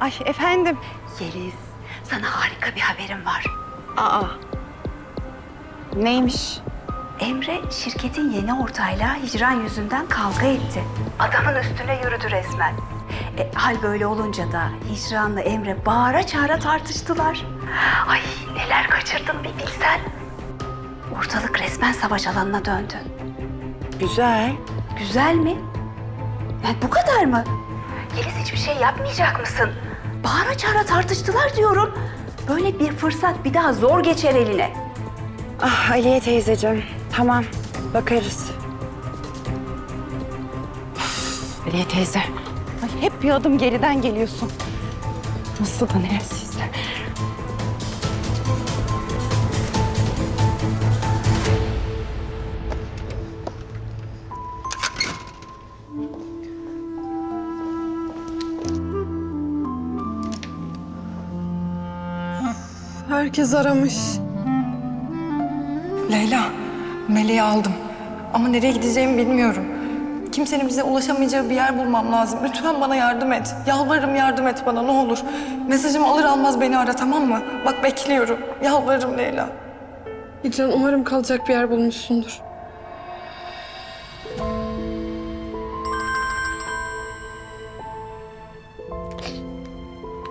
Ay efendim. Yeliz, sana harika bir haberim var. Aa. Neymiş? Emre şirketin yeni ortağıyla hicran yüzünden kavga etti. Adamın üstüne yürüdü resmen. E, hal böyle olunca da Hicran'la Emre bağıra çağıra tartıştılar. Ay neler kaçırdım bir bilsen. Ortalık resmen savaş alanına döndü. Güzel. Güzel mi? Yani bu kadar mı? Yeliz hiçbir şey yapmayacak mısın? Bağıra çağıra tartıştılar diyorum. Böyle bir fırsat bir daha zor geçer eline. Ah Aliye teyzeciğim. Tamam. Bakarız. Aliye teyze. Ay, hep bir adım geriden geliyorsun. Nasıl da neresiz. Herkes aramış. Leyla, Meleği aldım. Ama nereye gideceğimi bilmiyorum. Kimsenin bize ulaşamayacağı bir yer bulmam lazım. Lütfen bana yardım et. Yalvarırım yardım et bana ne olur. Mesajımı alır almaz beni ara tamam mı? Bak bekliyorum. Yalvarırım Leyla. Hicran umarım kalacak bir yer bulmuşsundur.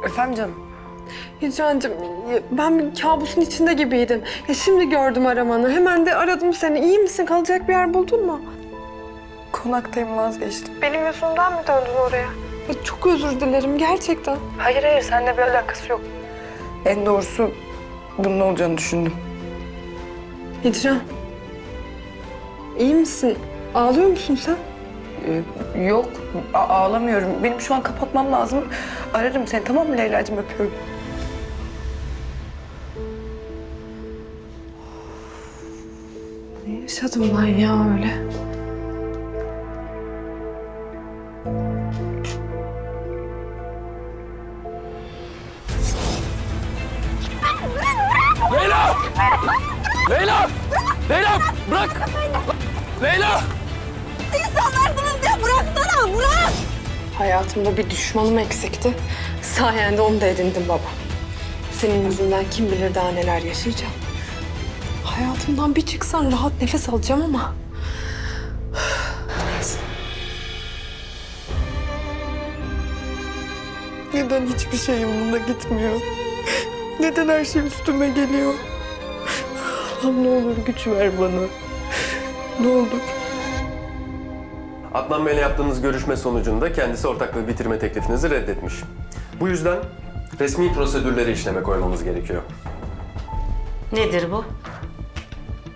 Efendim canım. Hicrancığım ya ben bir kabusun içinde gibiydim. Ya şimdi gördüm aramanı. Hemen de aradım seni. İyi misin? Kalacak bir yer buldun mu? Konaktayım vazgeçtim. Benim yüzümden mi döndün oraya? Ya çok özür dilerim gerçekten. Hayır hayır seninle bir alakası yok. En doğrusu bunun olacağını düşündüm. Hicran. İyi misin? Ağlıyor musun sen? Ee, yok ağlamıyorum. Benim şu an kapatmam lazım. Ararım seni tamam mı Leyla'cığım öpüyorum. Yaşadım ben ya öyle? Leyla! Leyla! Leyla bırak! Leyla! Hayatımda bir düşmanım eksikti. Sayende onu da edindim baba. Senin yüzünden kim bilir daha neler yaşayacağım. Hayatımdan bir çıksan rahat nefes alacağım ama... Neyse. Neden hiçbir şey yolunda gitmiyor? Neden her şey üstüme geliyor? Allah'ım ne olur güç ver bana. Ne olur. Adnan Bey'le yaptığımız görüşme sonucunda kendisi ortaklığı bitirme teklifinizi reddetmiş. Bu yüzden resmi prosedürleri işleme koymamız gerekiyor. Nedir bu?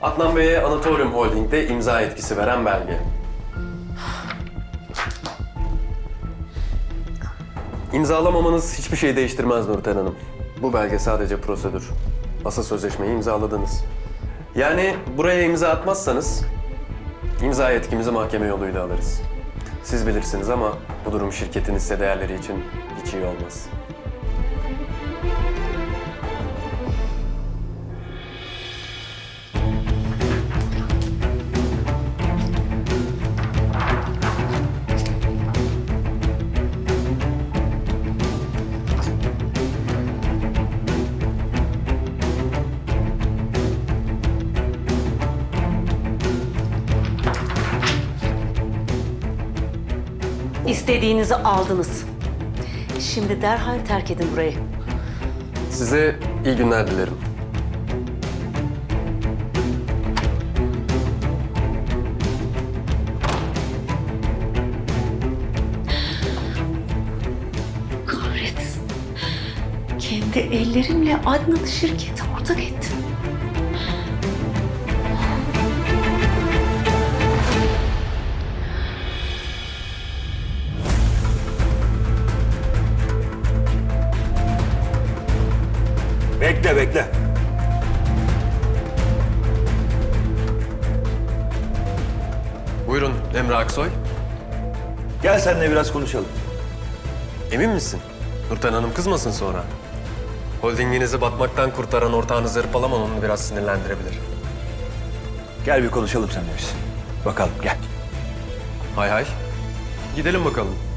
Adnan Bey'e Anatolium Holding'de imza etkisi veren belge. İmzalamamanız hiçbir şey değiştirmez Nurten Hanım. Bu belge sadece prosedür. Asıl sözleşmeyi imzaladınız. Yani buraya imza atmazsanız imza yetkimizi mahkeme yoluyla alırız. Siz bilirsiniz ama bu durum şirketin hisse değerleri için hiç iyi olmaz. İstediğinizi aldınız. Şimdi derhal terk edin burayı. Size iyi günler dilerim. Kahretsin. Kendi ellerimle Adnan'ı şirkete ortak ettim. Bekle bekle. Buyurun Emre Aksoy. Gel seninle biraz konuşalım. Emin misin? Nurten Hanım kızmasın sonra. Holdinginizi batmaktan kurtaran ortağınız hırpalaman onu biraz sinirlendirebilir. Gel bir konuşalım seninle biz. Bakalım gel. Hay hay. Gidelim bakalım.